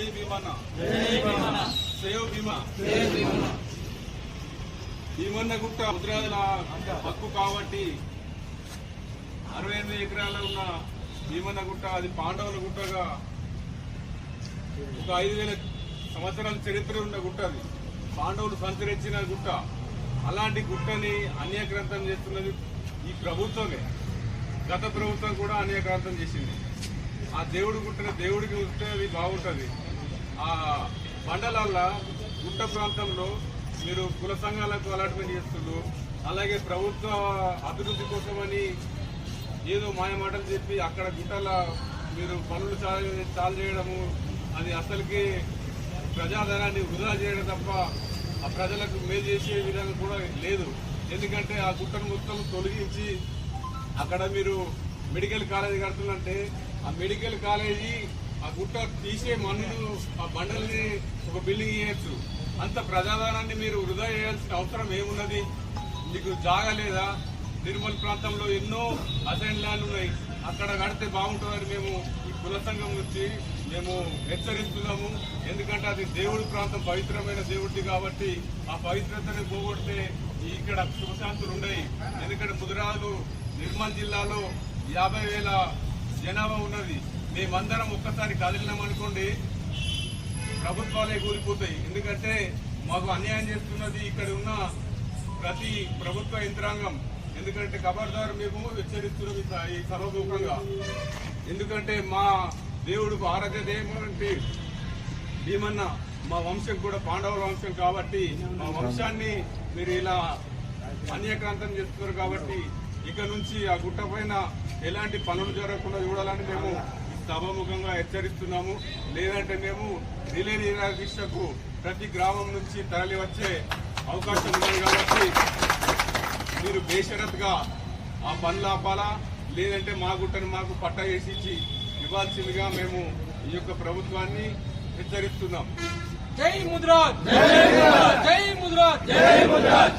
జై భీమన్న. సేవ్ భీమా. భీమన్న. గుట్ట ముద్రాజుల హక్కు కాబట్టి అరవై ఎనిమిది ఎకరాల ఉన్న భీమన్న గుట్ట అది పాండవుల గుట్టగా ఒక ఐదు వేల సంవత్సరాల చరిత్ర ఉన్న గుట్ట అది. పాండవులు సంచరించిన గుట్ట. అలాంటి గుట్టని అన్యగ్రంథం చేస్తున్నది ఈ ప్రభుత్వమే. గత ప్రభుత్వం కూడా అన్యగ్రంథం చేసింది. ఆ దేవుడు గుట్టని దేవుడికి ఉంటే అది బాగుంటుంది. ఆ మండలాల్లో గుట్ట ప్రాంతంలో మీరు కుల సంఘాలకు అలాట్మెంట్ చేస్తుండ్రు. అలాగే ప్రభుత్వ అభివృద్ధి కోసమని ఏదో మాయమాటలు చెప్పి అక్కడ గుట్టల మీరు పనులు చాలు చాలు చేయడము అది అసలుకి ప్రజాధనాన్ని వృధా చేయడం తప్ప ఆ ప్రజలకు మేలు చేసే విధంగా కూడా లేదు. ఎందుకంటే ఆ గుట్టను మొత్తం తొలగించి అక్కడ మీరు మెడికల్ కాలేజీ కడుతున్నంటే ఆ మెడికల్ కాలేజీ ఆ గుట్ట తీసే మన్నును ఆ బండల్ని ఒక బిల్డింగ్ చేయొచ్చు. అంత ప్రజాధనాన్ని మీరు వృధా చేయాల్సిన అవసరం ఏమున్నది? మీకు జాగా లేదా? నిర్మల్ ప్రాంతంలో ఎన్నో అసైన్ ల్యాండ్ ఉన్నాయి. అక్కడ కడితే బాగుంటుందని మేము ఈ కుల సంఘం నుంచి మేము హెచ్చరిస్తున్నాము. ఎందుకంటే అది దేవుడి ప్రాంతం పవిత్రమైన దేవుడిది కాబట్టి ఆ పవిత్రతని పోగొడితే ఇక్కడ సుఖశాంతులు ఉన్నాయి ఎందుకంటే ముదిరాజు నిర్మల్ జిల్లాలో యాభై వేల జనాభా ఉన్నది. మేమందరం ఒక్కసారి కదిలినామనుకోండి ప్రభుత్వాలే కూలిపోతాయి. ఎందుకంటే మాకు అన్యాయం చేస్తున్నది ఇక్కడ ఉన్న ప్రతి ప్రభుత్వ యంత్రాంగం. ఎందుకంటే ఖబర్దారు మేము హెచ్చరిస్తున్నాం ఈ స- ఎందుకంటే మా దేవుడు ఆరాధ్య అంటే భీమన్న మా వంశం కూడా పాండవుల వంశం కాబట్టి మా వంశాన్ని మీరు ఇలా అన్యక్రాంతం చేస్తున్నారు కాబట్టి ఇక నుంచి ఆ గుట్ట పైన ఎలాంటి పనులు జరగకుండా చూడాలని మేము సభాముఖంగా హెచ్చరిస్తున్నాము. లేదంటే మేము రిలే నిరాకరిస్తకు ప్రతి గ్రామం నుంచి తరలి వచ్చే అవకాశం ఉంది కాబట్టి మీరు బేషరత్గా ఆ పనులు ఆపాలా? లేదంటే మా గుట్టను మాకు పట్టా వేసిచ్చి ఇవ్వాల్సిందిగా మేము ఈ యొక్క ప్రభుత్వాన్ని హెచ్చరిస్తున్నాం. జై ముద్రాజ్ జై ముద్రాజ్ జై ముద్రాజ్